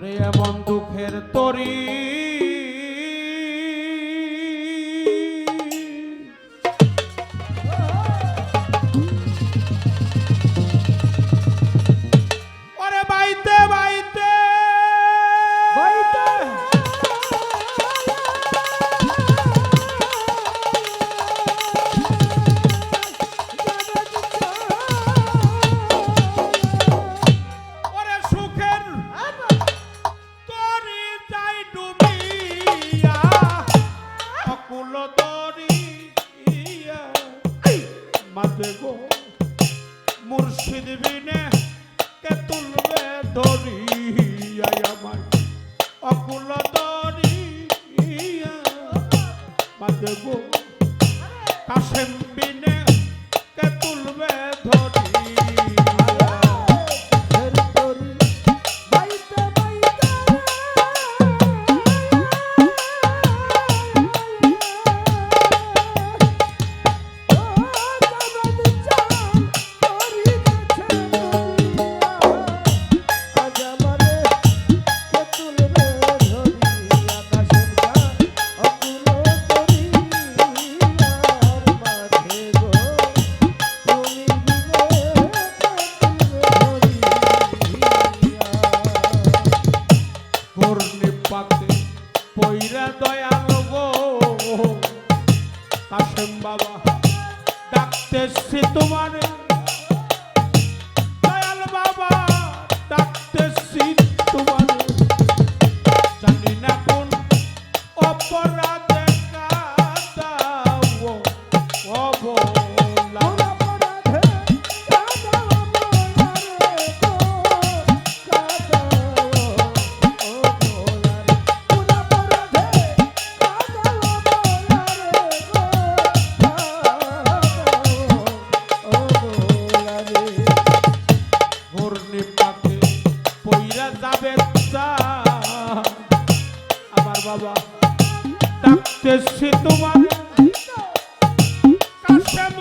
ওরে এমন দুঃখের তরী। Hashem be বাবা ডাকতে সে তোমার। দয়াল বাবা ডাকতে সে তোমার। জানি না কোন অপরাধ ডাকতেছে তোমার কাশেম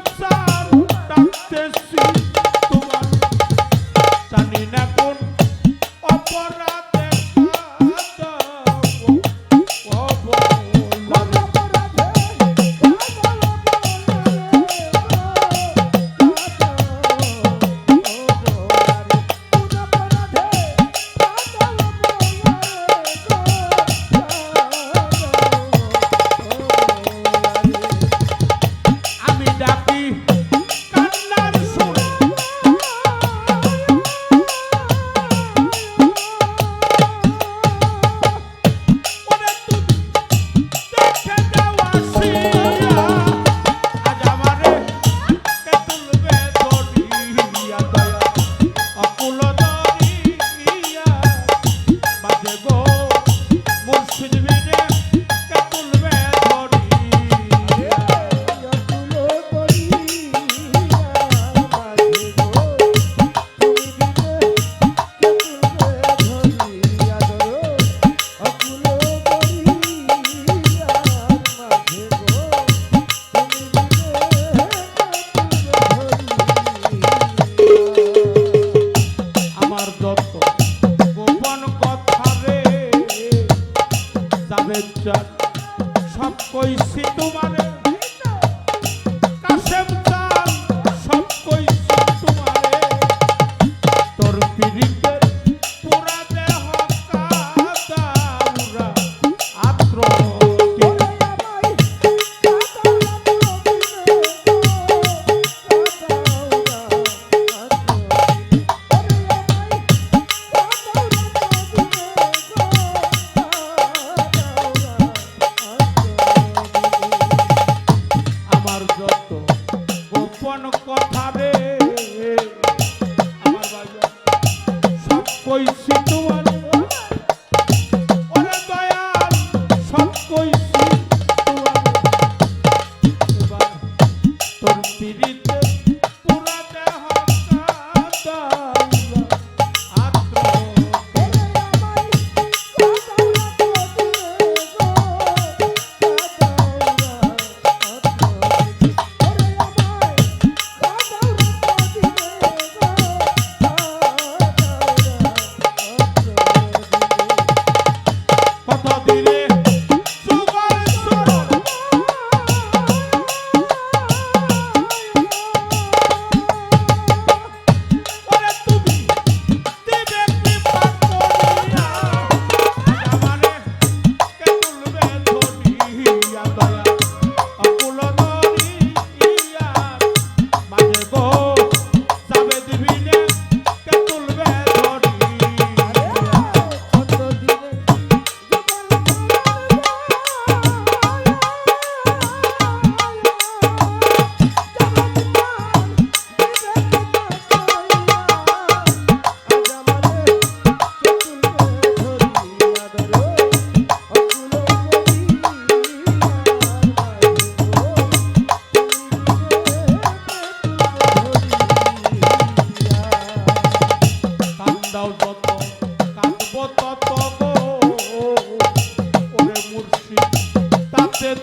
Spirit.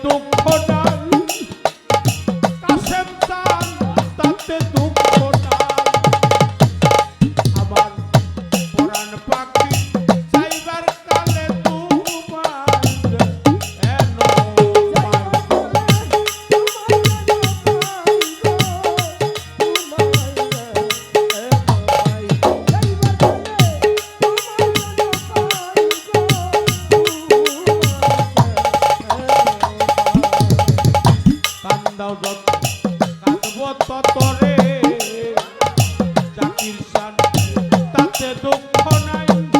দুঃখটা ততরে। চাকির তাতে দুঃখ নাই।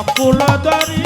I pull pula dari